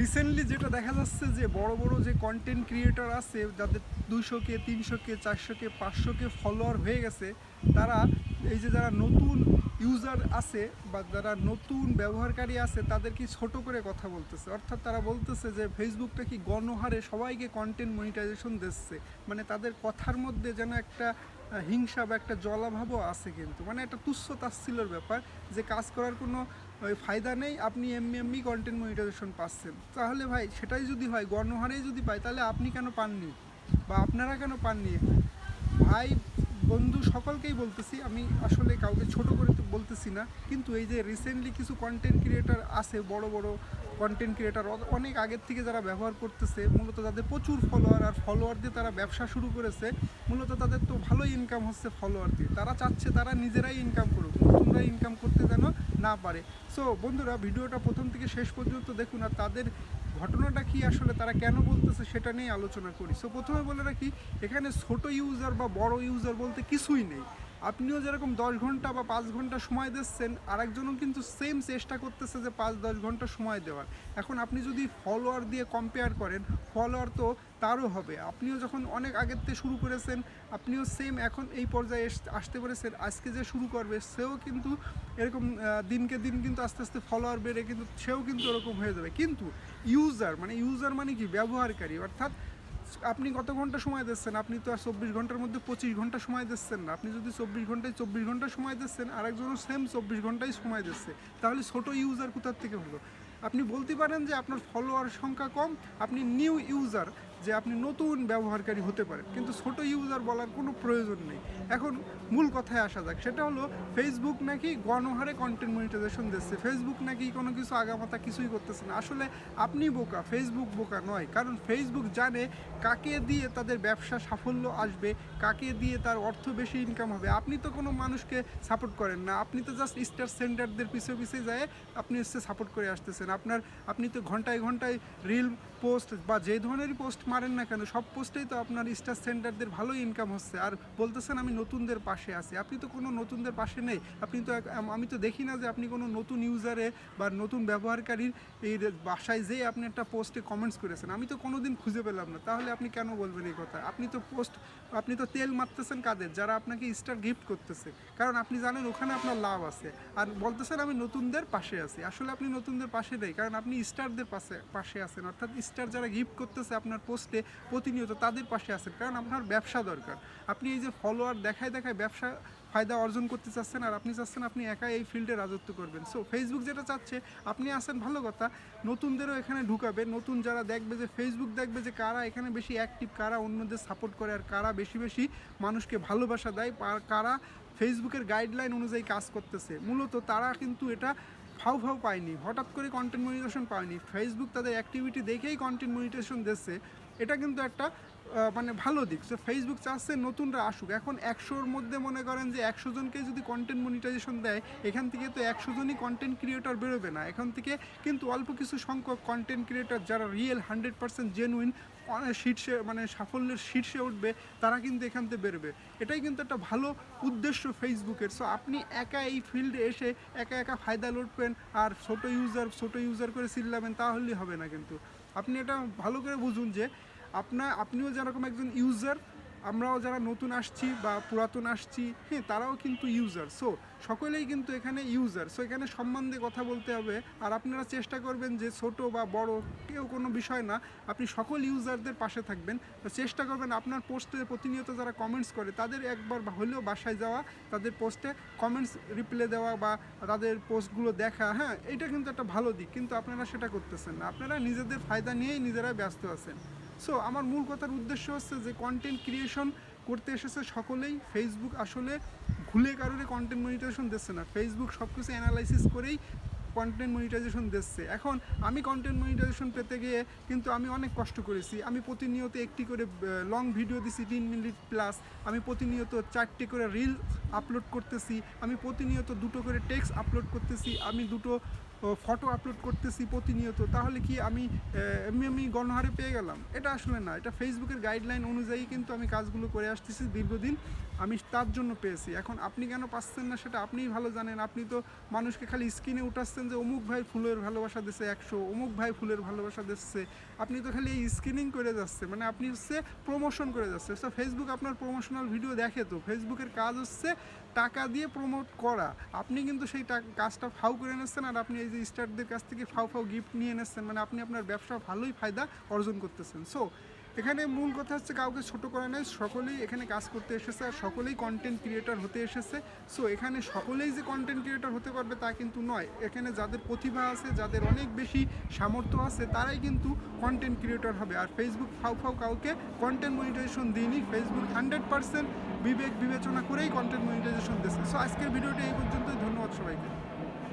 Recently যেটা দেখা যাচ্ছে যে বড় বড় যে কন্টেন্ট ক্রিয়েটর আছে, যাদের দুইশো কে তিনশো কে চারশো কে পাঁচশো কে ফলোয়ার হয়ে গেছে, তারা এই যে যারা নতুন ইউজার আছে বা যারা নতুন ব্যবহারকারী আছে তাদেরকে ছোট করে কথা বলতেছে? অর্থাৎ তারা বলতেছে যে ফেসবুকটা কি গণহারে সবাইকে কন্টেন্ট মনিটাইজেশন দিচ্ছে? মানে তাদের কথার মধ্যে যেন একটা হিংসা বা একটা জলাভাবও আছে কিন্তু। মানে একটা তুচ্ছ তাচ্ছিল্যর ব্যাপার যে কাজ করার কোনো ওই ফায়দা নেই, আপনি এমনি এমনি কন্টেন্ট মনিটাইজেশন পাচ্ছেন। তাহলে ভাই, সেটাই যদি হয় গণহারেই যদি পাই, তাহলে আপনি কেন পাননি? বা আপনারা কেন পাননি ভাই বন্ধু সকলকেই বলতেছি, আমি আসলে কাউকে ছোট করে বলতেছি না, কিন্তু এই যে রিসেন্টলি কিছু কন্টেন্ট ক্রিয়েটার আছে, বড় বড় কন্টেন্ট ক্রিয়েটার অনেক আগের থেকে যারা ব্যবহার করতেছে, মূলত তাদের প্রচুর ফলোয়ার আর ফলোয়ার দিয়ে তারা ব্যবসা শুরু করেছে, মূলত তাদের তো ভালোই ইনকাম হচ্ছে ফলোয়ার দিয়ে। তারা চাচ্ছে তারা নিজেরাই ইনকাম করুক নতুনরা ইনকাম করতে যেন না পারে। সো বন্ধুরা, ভিডিওটা প্রথম থেকে শেষ পর্যন্ত দেখুন আর তাদের ঘটনাটা কি আসলে, তারা কেন বলতেছে সেটা নিয়ে আলোচনা করি। সো প্রথমে বলে রাখি, এখানে ছোট ইউজার বা বড় ইউজার বলতে কিছুই নেই। আপনিও যেরকম দশ ঘণ্টা বা পাঁচ ঘণ্টা সময় দিচ্ছেন, আরেকজনও কিন্তু সেম চেষ্টা করতেছে যে পাঁচ, দশ ঘণ্টা সময় দেওয়ার। এখন আপনি যদি ফলোয়ার দিয়ে কম্পেয়ার করেন ফলোয়ার তো তারও হবে। আপনিও যখন অনেক আগের থেকে শুরু করেছেন, আপনিও সেম এখন এই পর্যায়ে আসতে পেরেছেন, আজকে যে শুরু করবে, সেও কিন্তু এরকম দিনকে দিন কিন্তু আস্তে আস্তে ফলোয়ার বেড়ে কিন্তু, সেও কিন্তু ওরকম হয়ে যাবে। কিন্তু ইউজার মানে ইউজার মানে কি? ব্যবহারকারী। অর্থাৎ আপনি কত ঘণ্টা সময় দিচ্ছেন? আপনি তো আর চব্বিশ ঘণ্টার মধ্যে পঁচিশ ঘণ্টা সময় দিচ্ছেন না। আপনি যদি চব্বিশ ঘন্টায় চব্বিশ ঘণ্টা সময় দিচ্ছেন, আরেকজনও সেম চব্বিশ ঘন্টায় সময় দিচ্ছে। তাহলে ছোট ইউজার কোথার থেকে হলো? আপনি বলতে পারেন যে আপনার ফলোয়ার সংখ্যা কম, আপনি নিউ ইউজার যে আপনি নতুন ব্যবহারকারী হতে পারেন, কিন্তু ছোট ইউজার বলার কোনো প্রয়োজন নেই। এখন মূল কথায় আসা যাক, সেটা হলো ফেসবুক নাকি গণহারে কন্টেন্ট মনিটাইজেশন দিচ্ছে? ফেসবুক নাকি কোনো কিছু আগামাতা কিছুই করতেছে না? আসলে আপনি বোকা ফেসবুক বোকা নয়, কারণ ফেসবুক জানে কাকে দিয়ে তাদের ব্যবসা সাফল্য আসবে, কাকে দিয়ে তার অর্থ বেশি ইনকাম হবে। আপনি তো কোনো মানুষকে সাপোর্ট করেন না, আপনি তো জাস্ট স্টার সেন্টারদের পিছিয়ে পিছিয়ে যায়, আপনি হচ্ছে সাপোর্ট করে আসতেছেন। আপনার, আপনি তো ঘন্টায় ঘন্টায় রিল পোস্ট বা যে ধরনেরই পোস্ট মারেন না কেন, সব পোস্টেই তো আপনার স্টার সেন্টারদের ভালো ইনকাম হচ্ছে। আর বলতেছেন আমি নতুনদের পাশে আছি। আপনি তো কোনো নতুনদের পাশে নেই। আপনি তো আমি তো দেখি না যে আপনি কোনো নতুন ইউজারে বা নতুন ব্যবহারকারীর এই বাসায় যেয়ে আপনি একটা পোস্টে কমেন্টস করেছেন। আমি তো কোনো দিন খুঁজে পেলাম না। তাহলে আপনি কেন বলবেন এই কথা? আপনি তো পোস্ট আপনি তো তেল মারতেছেন কাদের? যারা আপনাকে স্টার গিফট করতেছে। কারণ আপনি জানেন ওখানে আপনার লাভ আছে। আর বলতেছেন আমি নতুনদের পাশে আছি। আসলে আপনি নতুনদের পাশে নেই। কারণ আপনি স্টারদের পাশে পাশে আছেন। অর্থাৎ স্টার যারা গিফট করতেছে আপনার পোস্টে প্রতিনিয়ত তাদের পাশে আছেন, কারণ আপনার ব্যবসা দরকার। আপনি এই যে ফলোয়ার দেখায় দেখায় ব্যবসা ফায়দা অর্জন করতে চাচ্ছেন আর আপনি চাচ্ছেন আপনি একাই এই ফিল্ডে রাজত্ব করবেন। সো ফেসবুক যেটা চাচ্ছে, আপনি আসেন ভালো কথা, নতুনদেরও এখানে ঢুকাবে, নতুন যারা দেখবে যে ফেসবুক দেখবে যে কারা এখানে বেশি অ্যাক্টিভ কারা অন্যদের সাপোর্ট করে আর কারা বেশি বেশি মানুষকে ভালোবাসা দেয় কারা ফেসবুকের গাইডলাইন অনুযায়ী কাজ করতেছে। মূলত তারা কিন্তু এটা ফাউ ফাউ পায়নি, হঠাৎ করে কন্টেন্ট মনিটেশন পায়নি। ফেসবুক তাদের অ্যাক্টিভিটি দেখেই কন্টেন্ট মনিটেশন দিচ্ছে। এটা কিন্তু একটা মানে ভালো দিক। সো ফেসবুক চাচ্ছে নতুনরা আসুক। এখন একশোর মধ্যে মনে করেন যে একশো জনকে যদি কন্টেন্ট মনিটাইজেশন দেয়, এখান থেকে তো একশো জনই কন্টেন্ট ক্রিয়েটর বেরোবে না। এখান থেকে কিন্তু অল্প কিছু সংখ্যক কন্টেন্ট ক্রিয়েটর যারা রিয়েল হান্ড্রেড পার্সেন্ট জেনুইন শীর্ষে মানে সাফল্যের শীর্ষে উঠবে, তারা কিন্তু এখান থেকে বেরবে। এটাই কিন্তু একটা ভালো উদ্দেশ্য ফেসবুকের সো আপনি একা এই ফিল্ডে এসে একা একা ফায়দা লুটবেন আর ছোট ইউজার ছোট ইউজার করে চিল্লাবেন, তাহলেই হবে না কিন্তু। আপনি এটা ভালো করে বুঝুন যে আপনার আপনিও যেরকম একজন ইউজার আমরাও যারা নতুন আসছি বা পুরাতন আসছি হ্যাঁ তারাও কিন্তু ইউজার সো সকলেই কিন্তু এখানে ইউজার সো এখানে সম্বন্ধে কথা বলতে হবে। আর আপনারা চেষ্টা করবেন যে ছোট বা বড় কেউ কোনো বিষয় না, আপনি সকল ইউজারদের পাশে থাকবেন। চেষ্টা করবেন আপনার পোস্টে প্রতিনিয়ত যারা কমেন্টস করে, তাদের একবার হলেও বাসায় যাওয়া, তাদের পোস্টে কমেন্টস রিপ্লে দেওয়া বা তাদের পোস্টগুলো দেখা হ্যাঁ এটা কিন্তু একটা ভালো দিক। কিন্তু আপনারা সেটা করতেছেন না। আপনারা নিজেদের ফায়দা নিয়েই নিজেরাই ব্যস্ত আছেন। সো আমার মূল কথার উদ্দেশ্য হচ্ছে যে কন্টেন্ট ক্রিয়েশন করতে এসেছে সকলেই। ফেসবুক আসলে ভুলে কারোরে কন্টেন্ট মনিটাইজেশন দিচ্ছে না। ফেসবুক সব কিছু অ্যানালাইসিস করেই কন্টেন্ট মনিটাইজেশন দিচ্ছে। এখন আমি কন্টেন্ট মনিটাইজেশন পেতে গিয়ে কিন্তু আমি অনেক কষ্ট করেছি। আমি প্রতিনিয়ত একটি করে লং ভিডিও দিছি, তিন মিনিট প্লাস আমি প্রতিনিয়ত চারটে করে রিল আপলোড করতেছি। আমি প্রতিনিয়ত দুটো করে টেক্সট আপলোড করতেছি। আমি দুটো ফটো আপলোড করতেছি প্রতিনিয়ত, তাহলে কি আমি এমনি আমি গণহারে পেয়ে গেলাম? এটা আসলে না, এটা ফেসবুকের গাইডলাইন অনুযায়ী কিন্তু আমি কাজগুলো করে আসতেছি দীর্ঘদিন, আমি তার জন্য পেয়েছি। এখন আপনি কেন পাচ্ছেন না সেটা আপনিই ভালো জানেন। আপনি তো মানুষকে খালি স্ক্রিনে উঠাচ্ছেন যে অমুক ভাই ফুলের ভালোবাসা দিচ্ছে একশো, অমুক ভাই ফুলের ভালোবাসা দিচ্ছে। আপনি তো খালি এই স্ক্রিনিং করে যাচ্ছে মানে আপনি হচ্ছে প্রমোশন করে যাচ্ছে। তো ফেসবুক আপনার প্রমোশনাল ভিডিও দেখে তো ফেসবুকের কাজ হচ্ছে টাকা দিয়ে প্রমোট করা। আপনি কিন্তু সেই কাজটা ফাউ করে নিচ্ছেন আর আপনি এই যে স্টারদের কাছ থেকে ফাউ ফাউ গিফট নিয়ে নিচ্ছেন মানে আপনি আপনার ব্যবসা ভালোই ফায়দা অর্জন করতেছেন। সো এখানে মূল কথা হচ্ছে কাউকে ছোট করা নেই সকলেই এখানে কাজ করতে এসেছে আর সকলেই কন্টেন্ট ক্রিয়েটর হতে এসেছে। সো এখানে সকলেই যে কন্টেন্ট ক্রিয়েটর হতে পারবে তা কিন্তু নয়। এখানে যাদের প্রতিভা আছে, যাদের অনেক বেশি সামর্থ্য আছে, তারাই কিন্তু কন্টেন্ট ক্রিয়েটর হবে। আর ফেসবুক ফাউ ফাউ কাউকে কন্টেন্ট মনিটাইজেশন দিইনি। ফেসবুক হান্ড্রেড পার্সেন্ট বিবেক বিবেচনা করেই কন্টেন্ট মনিটাইজেশন দিচ্ছে সো আজকের ভিডিওটা এই পর্যন্তই। ধন্যবাদ সবাইকে।